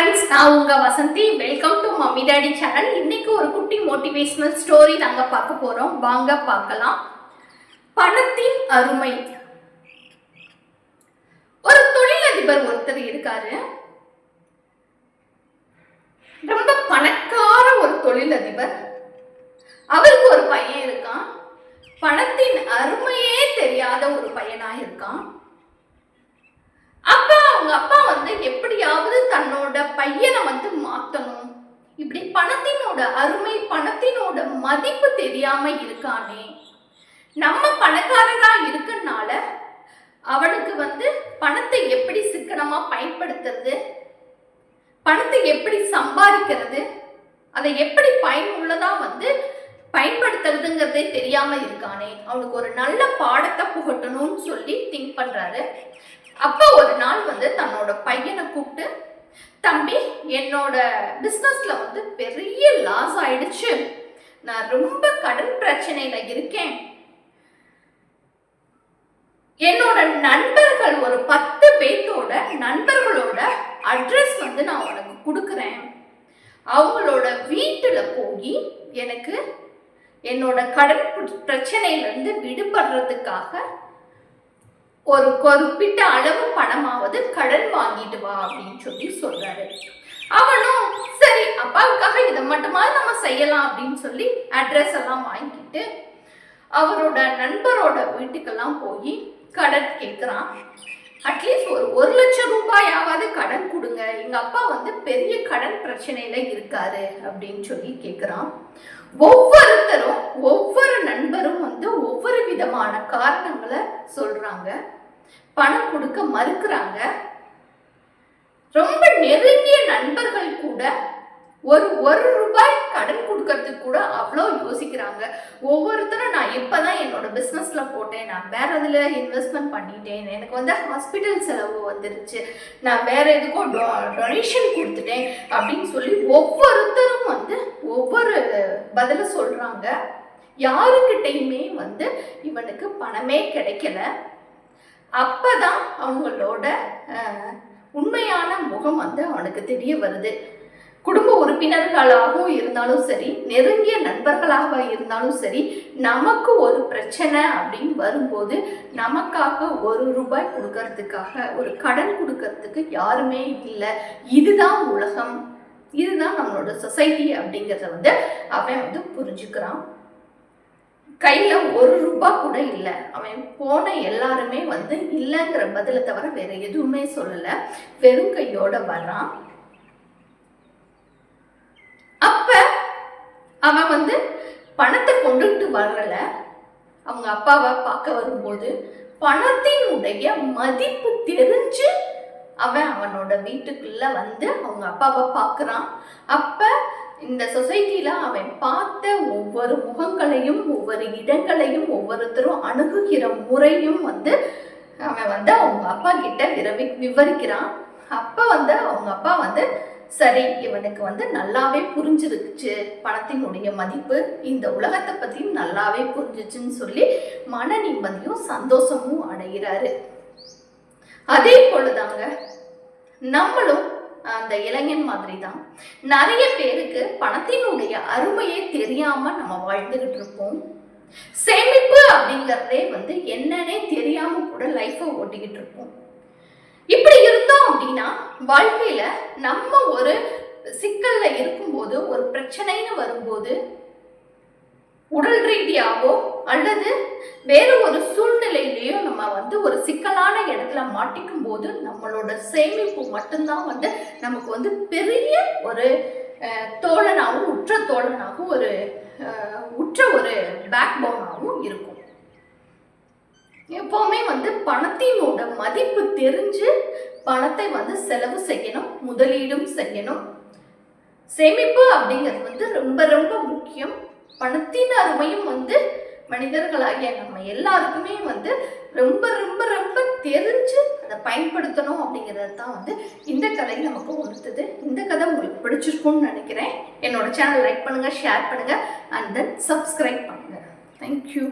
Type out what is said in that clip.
Friends நான் உங்க Vasanthi. Welcome to mummy daddy channel இன்னைக்கு ஒரு குட்டி மோட்டிவேஷனல் ஸ்டோரி நாங்க பார்க்க போறோம். வாங்க பார்க்கலாம். பணத்தின் அருமை. ஒரு தொழிலதிபர் ஒருத்தர் இருக்காரு. ரொம்ப பணக்கார ஒரு தொழிலதிபர். அவருக்கு ஒரு பையன் இருக்கான். பணத்தின் அருமையே தெரியாத ஒரு பையனாக இருக்கான் அப்பா அவங்க அப்பா வந்து எப்படியாவது தன்னோட பையனை வந்து மாத்தணும். இப்படி பணத்தினோட அருமை பணத்தினோட மதிப்பு தெரியாம இருக்கானே. நம்ம பணக்காரரா இருக்கனால அவனுக்கு வந்து பணத்தை எப்படி சிக்கனமா பயன்படுத்துறது? பணத்தை எப்படி சம்பாதிக்கிறது? அதை எப்படி பயனுள்ளதா வந்து பயன்படுத்துறதுங்கிறதே தெரியாம இருக்கானே. அவனுக்கு ஒரு நல்ல பாடத்தை புகட்டணும்னு சொல்லி திங்க் பண்றாரு. அப்ப ஒரு நாள் வந்து தன்னோட பையனை கூப்பிட்டு தம்பி என்னோட பிஸ்னஸ்ல வந்து பெரிய லாஸ் ஆயிடுச்சு. நான் ரொம்ப கடன் பிரச்சனையில இருக்கேன். என்னோட நண்பர்கள் ஒரு பத்து பேர்த்தோட நண்பர்களோட அட்ரஸ் வந்து நான் உனக்கு கொடுக்குறேன். அவங்களோட வீட்டில் போய் எனக்கு என்னோட கடன் பிரச்சனையிலேருந்து பிரச்சனையிலிருந்து விடுபடுறதுக்காக ஒரு குறிப்பிட்ட அளவு பணமாவது கடன் வாங்கிட்டு வா அப்படின்னு சொல்லி சொல்றாரு. அவனும் சரி அப்பாவுக்காக இதை மட்டுமாவது நம்ம செய்யலாம் அப்படின்னு சொல்லி அட்ரஸ் எல்லாம் வாங்கிட்டு அவரோட நண்பரோட வீட்டுக்கெல்லாம் போய் கடன் கேட்குறான் அட்லீஸ்ட் ஒரு ஒரு லட்சம் ரூபாயாவது கடன் கொடுங்க. எங்க அப்பா வந்து பெரிய கடன் பிரச்சனையில இருக்காரு அப்படின்னு சொல்லி கேட்குறான் ஒவ்வொருத்தரும் ஒவ்வொரு நண்பரும் வந்து ஒவ்வொரு விதமான காரணங்களை சொல்றாங்க. பணம் கொடுக்க மறுக்கிறாங்க. ரொம்ப நெருங்கிய நண்பர்கள் கூட ஒரு ஒரு ரூபாய் கடன் கொடுக்கறதுக்கு கூட அவ்வளோ யோசிக்கிறாங்க. ஒவ்வொருத்தரும் நான் இப்போ தான் என்னோட பிஸ்னஸில் போட்டேன். நான் வேற அதில் இன்வெஸ்ட்மெண்ட் பண்ணிட்டேன். எனக்கு வந்து ஹாஸ்பிட்டல் செலவு வந்துருச்சு. நான் வேற எதுக்கும் டொனேஷன் கொடுத்துட்டேன் அப்படின்னு சொல்லி ஒவ்வொருத்தரும் வந்து ஒவ்வொரு பதில சொல்கிறாங்க யாருக்கிட்டையுமே வந்து இவனுக்கு பணமே கிடைக்கல. அப்பதான் அவங்களோட உண்மையான முகம் வந்து அவனுக்கு தெரிய வருது. குடும்ப உறுப்பினர்களாகவும் இருந்தாலும் சரி நெருங்கிய நண்பர்களாக இருந்தாலும் சரி நமக்கு ஒரு பிரச்சனை அப்படின்னு வரும்போது நமக்காக ஒரு ரூபாய் கொடுக்கறதுக்காக ஒரு கடன் கொடுக்கறதுக்கு யாருமே இல்லை. இதுதான் உலகம். இதுதான் நம்மளோட சொசைட்டி அப்படிங்கிறத வந்து அவன் வந்து புரிஞ்சுக்கிறான். கையில ஒரு ரூபா கூட இல்லை. அவன் போன எல்லாருமே வந்து இல்லைங்கிற பதிலை தவிர வேற எதுவுமே சொல்லலை. வெறும் கையோட வர்றான். அப்ப அவன் வந்து பணத்தை கொண்டுட்டு வரல. அவங்க அப்பாவை பார்க்க வரும்போது பணத்தினுடைய மதிப்பு தெரிஞ்சு அவன் அவனோட வீட்டுக்குள்ள வந்து அவங்க அப்பாவை பார்க்குறான். அப்ப இந்த சொசைட்டியில் அவன் பார்த்த ஒவ்வொரு முகங்களையும் ஒவ்வொரு இடங்களையும் ஒவ்வொருத்தரும் அணுகுகிற முறையும் வந்து அவன் வந்து அவங்க அப்பா கிட்ட விரவி விவரிக்கிறான். அப்போ வந்து அவங்க அப்பா வந்து சரி இவனுக்கு வந்து நல்லாவே புரிஞ்சிருச்சு. பணத்தினுடைய மதிப்பு இந்த உலகத்தை பற்றியும் நல்லாவே புரிஞ்சிச்சுன்னு சொல்லி மன நிம்மதியும் சந்தோஷமும் அடைகிறாரு. அதே போலதாங்க நம்மளும் அந்த இளைஞன் மாதிரி தான் நிறைய பேருக்கு பணத்தினுடைய அருமையே தெரியாம நம்ம வாழ்ந்துகிட்டு இருப்போம். சேமிப்பு அப்படிங்கிறதே வந்து என்னன்னே தெரியாம கூட லைஃபை ஓட்டிக்கிட்டு இருப்போம். இப்படி இருந்தோம் அப்படின்னா வாழ்க்கையில நம்ம ஒரு சிக்கல்ல இருக்கும்போது ஒரு பிரச்சனைன்னு வரும்போது உடல் ரீதியாகவோ அல்லது வேறு ஒரு சூழ்நிலையிலையோ நம்ம வந்து ஒரு சிக்கலான இடத்துல மாட்டிக்கும் போது நம்மளோட சேமிப்பு மட்டும்தான் வந்து நமக்கு வந்து பெரிய ஒரு தோழனாகவும் உற்ற தோழனாகவும் ஒரு உற்ற ஒரு பேக் போனாகவும் இருக்கும். எப்போவுமே வந்து பணத்தினோட மதிப்பு தெரிஞ்சு பணத்தை வந்து செலவு செய்யணும் முதலீடும் செய்யணும். சேமிப்பு அப்படிங்கிறது வந்து ரொம்ப ரொம்ப முக்கியம். பணத்தின் அருமையும் வந்து மனிதர்களாகிய நம்ம எல்லாருக்குமே வந்து ரொம்ப ரொம்ப ரொம்ப தெரிஞ்சு அதை பயன்படுத்தணும் அப்படிங்கிறது தான் வந்து இந்த கதை நமக்கு உணர்த்துது இந்த கதை உங்களுக்கு பிடிச்சிருக்கும்னு நினைக்கிறேன். என்னோட சேனல் லைக் பண்ணுங்கள் ஷேர் பண்ணுங்கள் அண்ட் தென் சப்ஸ்கிரைப் பண்ணுங்கள் தேங்க்யூ